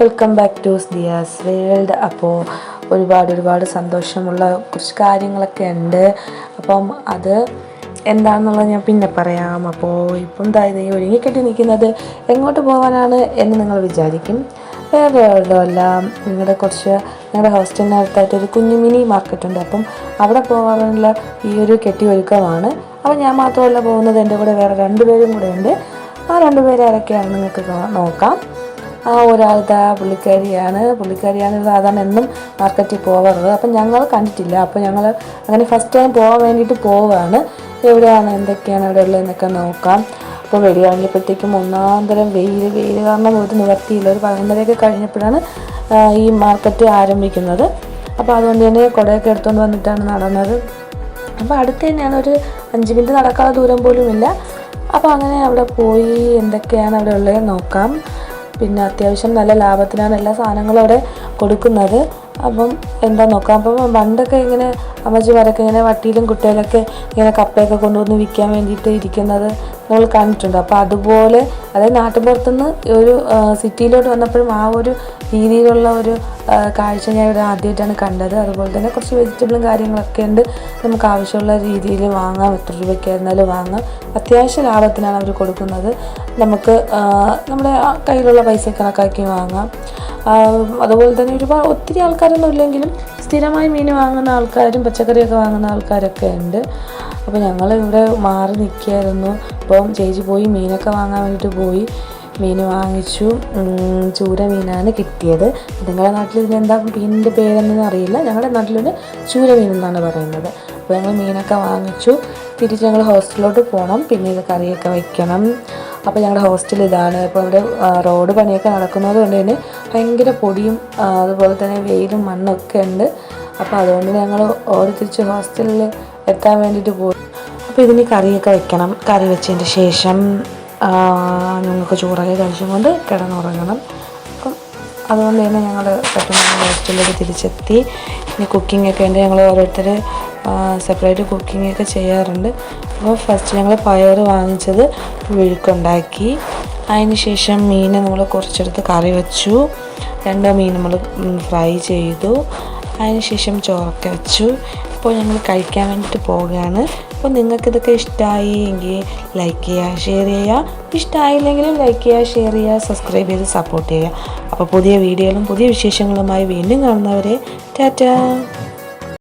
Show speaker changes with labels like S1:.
S1: Welcome back to Diya's world അപ്പോൾ ഒരുപാട് ഒരുപാട് സന്തോഷമുള്ള കുറച്ച് കാര്യങ്ങളൊക്കെ ഉണ്ട്. അപ്പം അത് എന്താണെന്നുള്ളത് ഞാൻ പിന്നെ പറയാം. അപ്പോൾ ഇപ്പം ഈ ഒരുങ്ങിക്കെട്ടി നിൽക്കുന്നത് എങ്ങോട്ട് പോകാനാണ് എന്ന് നിങ്ങൾ വിചാരിക്കും. വേറെ എവിടെയല്ല നിങ്ങളുടെ കുറച്ച് ഞങ്ങളുടെ ഹോസ്റ്റലിനടുത്തായിട്ട് ഒരു കുഞ്ഞു മിനി മാർക്കറ്റ് ഉണ്ട്. അപ്പം അവിടെ പോകാനുള്ള ഈ ഒരു കെട്ടി ഒരുക്കമാണ്. അപ്പം ഞാൻ മാത്രമല്ല പോകുന്നത്. എന്റെ കൂടെ വേറെ രണ്ടുപേരും കൂടെ ഉണ്ട്. ആ രണ്ടുപേരെ ആരൊക്കെയാണ് നിങ്ങൾക്ക് നോക്കാം. ആ ഒരാളുടെ പുള്ളിക്കാരിയാണ്. പുള്ളിക്കാരിയാണ് സാധാരണ എന്നും മാർക്കറ്റിൽ പോകാറുള്ളത്. അപ്പം ഞങ്ങൾ കണ്ടിട്ടില്ല. അപ്പോൾ ഞങ്ങൾ അങ്ങനെ ഫസ്റ്റ് ടൈം പോകാൻ വേണ്ടിയിട്ട് പോവുകയാണ് എവിടെയാണ് എന്തൊക്കെയാണ് അവിടെ ഉള്ളതെന്നൊക്കെ നോക്കാം. അപ്പോൾ വെളിയാണിപ്പോഴത്തേക്കും ഒന്നാം തരം വെയിൽ വെയിൽ കാരണം ഒരു നിവർത്തിയില്ല. ഒരു പതിനൊന്നരയൊക്കെ കഴിഞ്ഞപ്പോഴാണ് ഈ മാർക്കറ്റ് ആരംഭിക്കുന്നത്. അപ്പോൾ അതുകൊണ്ട് തന്നെ കുടയൊക്കെ എടുത്തുകൊണ്ട് വന്നിട്ടാണ് നടന്നത്. അപ്പോൾ അടുത്ത് തന്നെയാണ് ഒരു അഞ്ച് മിനിറ്റ് നടക്കാതെ ദൂരം പോലുമില്ല. അപ്പോൾ അങ്ങനെ അവിടെ പോയി എന്തൊക്കെയാണ് അവിടെ ഉള്ളത് നോക്കാം. പിന്നെ അത്യാവശ്യം നല്ല ലാഭത്തിനാണ് എല്ലാ സാധനങ്ങളും അവിടെ കൊടുക്കുന്നത്. അപ്പം എന്താ നോക്കാം. അപ്പം പണ്ടൊക്കെ ഇങ്ങനെ അമ്മച്ചിമാരൊക്കെ ഇങ്ങനെ വട്ടിയിലും കുട്ടിയിലൊക്കെ ഇങ്ങനെ കപ്പയൊക്കെ കൊണ്ടുവന്ന് വിൽക്കാൻ വേണ്ടിയിട്ട് ഇരിക്കുന്നത്. നമ്മൾ കണ്ടിട്ടുണ്ട്. അപ്പോൾ അതുപോലെ അതായത് നാട്ടുപുറത്തുനിന്ന് ഒരു സിറ്റിയിലോട്ട് വന്നപ്പോഴും ആ ഒരു രീതിയിലുള്ള ഒരു കാഴ്ച ഞാൻ ഇവിടെ ആദ്യമായിട്ടാണ് കണ്ടത്. അതുപോലെ തന്നെ കുറച്ച് വെജിറ്റബിളും കാര്യങ്ങളൊക്കെ ഉണ്ട്. നമുക്ക് ആവശ്യമുള്ള രീതിയിൽ വാങ്ങാം. എത്ര രൂപയ്ക്കായിരുന്നാലും വാങ്ങാം. അത്യാവശ്യ ലാഭത്തിനാണ് അവർ കൊടുക്കുന്നത്. നമുക്ക് നമ്മുടെ കയ്യിലുള്ള പൈസ കണക്കാക്കി വാങ്ങാം. അതുപോലെ തന്നെ ഒരുപാട് ഒത്തിരി ആൾക്കാരൊന്നും ഇല്ലെങ്കിലും സ്ഥിരമായി മീൻ വാങ്ങുന്ന ആൾക്കാരും പച്ചക്കറിയൊക്കെ വാങ്ങുന്ന ആൾക്കാരൊക്കെ ഉണ്ട്. അപ്പോൾ ഞങ്ങൾ ഇവിടെ മാറി നിൽക്കുകയായിരുന്നു അപ്പം ചേച്ചി പോയി മീനൊക്കെ വാങ്ങാൻ വേണ്ടിയിട്ട് പോയി. മീൻ വാങ്ങിച്ചു. ചൂര മീനാണ് കിട്ടിയത്. നിങ്ങളുടെ നാട്ടിൽ ഇതിന് എന്താ മീനിന്റെ പേരെന്നൊന്നും അറിയില്ല. ഞങ്ങളുടെ നാട്ടിലൊരു ചൂര മീൻ എന്നാണ് പറയുന്നത്. അപ്പോൾ ഞങ്ങൾ മീനൊക്കെ വാങ്ങിച്ചു. തിരിച്ച് ഞങ്ങൾ ഹോസ്റ്റലിലോട്ട് പോകണം പിന്നെ ഇത് കറിയൊക്കെ വയ്ക്കണം അപ്പോൾ ഞങ്ങളുടെ ഹോസ്റ്റൽ ഇതാണ്. അപ്പോൾ ഇവിടെ റോഡ് പണിയൊക്കെ നടക്കുന്നത് കൊണ്ട് തന്നെ ഭയങ്കര പൊടിയും അതുപോലെ തന്നെ വെയിലും മണ്ണൊക്കെ ഉണ്ട്. അപ്പോൾ അതുകൊണ്ട് ഞങ്ങൾ ഓടി തിരിച്ച് ഹോസ്റ്റലിൽ എത്താൻ വേണ്ടിയിട്ട് പോയി. അപ്പോൾ ഇതിന് കറിയൊക്കെ വെക്കണം. കറി വെച്ചതിന് ശേഷം ഞങ്ങൾക്ക് ചോറൊക്കെ കഴിച്ചുകൊണ്ട് കിടന്നുറങ്ങണം അപ്പം അതുകൊണ്ട് തന്നെ ഞങ്ങൾ പെട്ടെന്ന് ഹോസ്റ്റലിലേക്ക് തിരിച്ചെത്തി. കുക്കിംഗ് ഒക്കെ ഉണ്ട്. ഞങ്ങൾ ഓരോരുത്തർ സെപ്പറേറ്റ് കുക്കിംഗ് ഒക്കെ ചെയ്യാറുണ്ട്. അപ്പോൾ ഫസ്റ്റ് ഞങ്ങൾ പയർ വാങ്ങിച്ചത് വിഴുക്കുണ്ടാക്കി അതിന് ശേഷം മീൻ നമ്മൾ കുറച്ചെടുത്ത് കറി വെച്ചു. രണ്ടോ മീൻ നമ്മൾ ഫ്രൈ ചെയ്തു. അതിന് ശേഷം ചോറൊക്കെ വെച്ചു. ഇപ്പോൾ ഞങ്ങൾ കഴിക്കാൻ വേണ്ടിയിട്ട് പോവുകയാണ്. അപ്പോൾ നിങ്ങൾക്കിതൊക്കെ ഇഷ്ടമായി എങ്കിൽ ലൈക്ക് ചെയ്യുക ഷെയർ ചെയ്യുക. ഇഷ്ടമായില്ലെങ്കിലും ലൈക്ക് ചെയ്യുക ഷെയർ ചെയ്യുക സബ്സ്ക്രൈബ് ചെയ്ത് സപ്പോർട്ട് ചെയ്യുക. അപ്പോൾ പുതിയ വീഡിയോകളും പുതിയ വിശേഷങ്ങളുമായി വീണ്ടും കാണുന്നവരെ ടാറ്റാ.